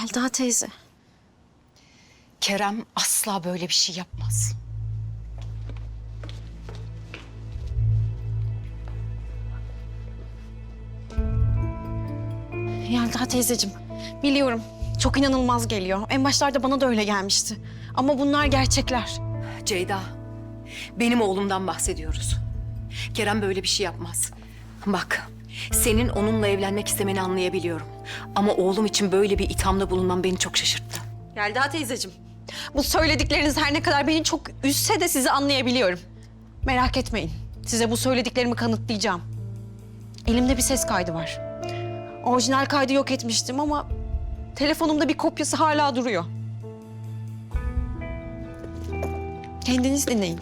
Yelda teyze. Kerem asla böyle bir şey yapmaz. Yelda teyzeciğim. Biliyorum çok inanılmaz geliyor. En başlarda bana da öyle gelmişti. Ama bunlar gerçekler. Ceyda, benim oğlumdan bahsediyoruz. Kerem böyle bir şey yapmaz. Bak, senin onunla evlenmek istemeni anlayabiliyorum. Ama oğlum için böyle bir ithamda bulunman beni çok şaşırttı. Yelda teyzeciğim. Bu söyledikleriniz her ne kadar beni çok üzse de sizi anlayabiliyorum. Merak etmeyin. Size bu söylediklerimi kanıtlayacağım. Elimde bir ses kaydı var. Orijinal kaydı yok etmiştim ama telefonumda bir kopyası hala duruyor. Kendiniz dinleyin.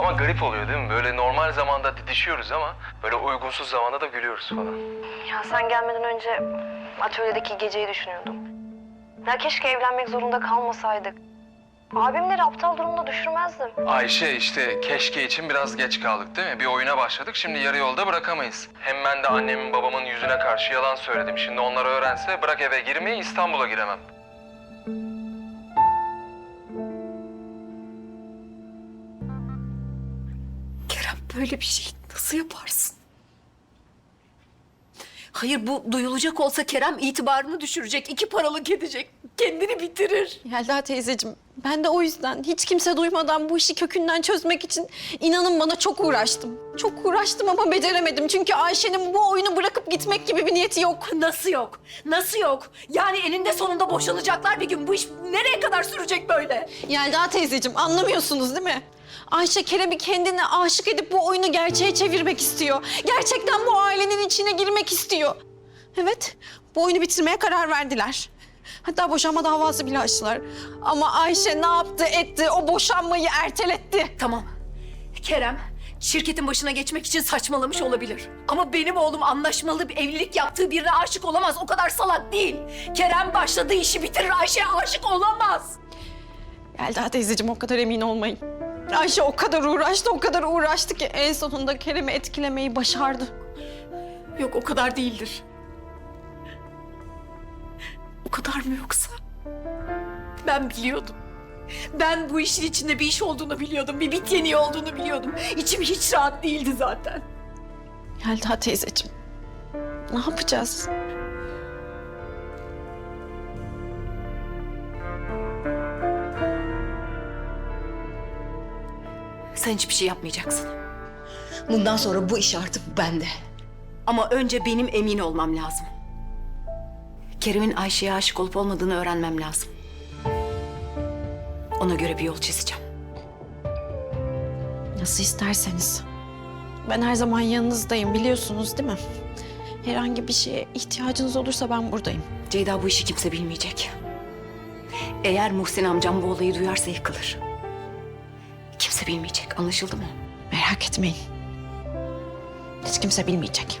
Ama garip oluyor değil mi? Böyle normal zamanda didişiyoruz ama böyle uygunsuz zamanda da gülüyoruz falan. Ya sen gelmeden önce atölyedeki geceyi düşünüyordum. Ya keşke evlenmek zorunda kalmasaydık. Abimleri aptal durumda düşürmezdim. Ayşe işte keşke için biraz geç kaldık değil mi? Bir oyuna başladık şimdi yarı yolda bırakamayız. Hem ben de annemin babamın yüzüne karşı yalan söyledim. Şimdi onlar öğrense bırak eve girmeyi İstanbul'a giremem. Böyle bir şey nasıl yaparsın? Hayır bu duyulacak olsa Kerem itibarını düşürecek, iki paralık edecek, kendini bitirir. Yelda teyzeciğim, ben de o yüzden hiç kimse duymadan bu işi kökünden çözmek için inanın bana çok uğraştım. Çok uğraştım ama beceremedim. Çünkü Ayşe'nin bu oyunu bırakıp gitmek gibi bir niyeti yok. Nasıl yok? Nasıl yok? Yani eninde sonunda boşanacaklar bir gün. Bu iş nereye kadar sürecek böyle? Yelda teyzeciğim anlamıyorsunuz değil mi? Ayşe Kerem'i kendine aşık edip bu oyunu gerçeğe çevirmek istiyor. Gerçekten bu ailenin içine girmek istiyor. Evet, bu oyunu bitirmeye karar verdiler. Hatta boşanma davası bile açtılar. Ama Ayşe ne yaptı etti, o boşanmayı erteletti. Tamam. Kerem şirketin başına geçmek için saçmalamış olabilir. Ama benim oğlum anlaşmalı bir evlilik yaptığı birine aşık olamaz. O kadar salak değil. Kerem başladığı işi bitirir. Ayşe'ye aşık olamaz. Yelda teyzeciğim o kadar emin olmayın. Ayşe o kadar uğraştı, o kadar uğraştı ki en sonunda Kerem'i etkilemeyi başardı. Yok o kadar değildir. Kadar mı yoksa? Ben biliyordum. Ben bu işin içinde bir iş olduğunu biliyordum. Bir bit yeniği olduğunu biliyordum. İçim hiç rahat değildi zaten. Yelda teyzeciğim, ne yapacağız? Sen hiçbir şey yapmayacaksın. Bundan sonra bu iş artık bende. Ama önce benim emin olmam lazım. Kerim'in Ayşe'ye aşık olup olmadığını öğrenmem lazım. Ona göre bir yol çizeceğim. Nasıl isterseniz. Ben her zaman yanınızdayım biliyorsunuz değil mi? Herhangi bir şeye ihtiyacınız olursa ben buradayım. Ceyda bu işi kimse bilmeyecek. Eğer Muhsin amcam bu olayı duyarsa yıkılır. Kimse bilmeyecek, anlaşıldı mı? Merak etmeyin. Hiç kimse bilmeyecek.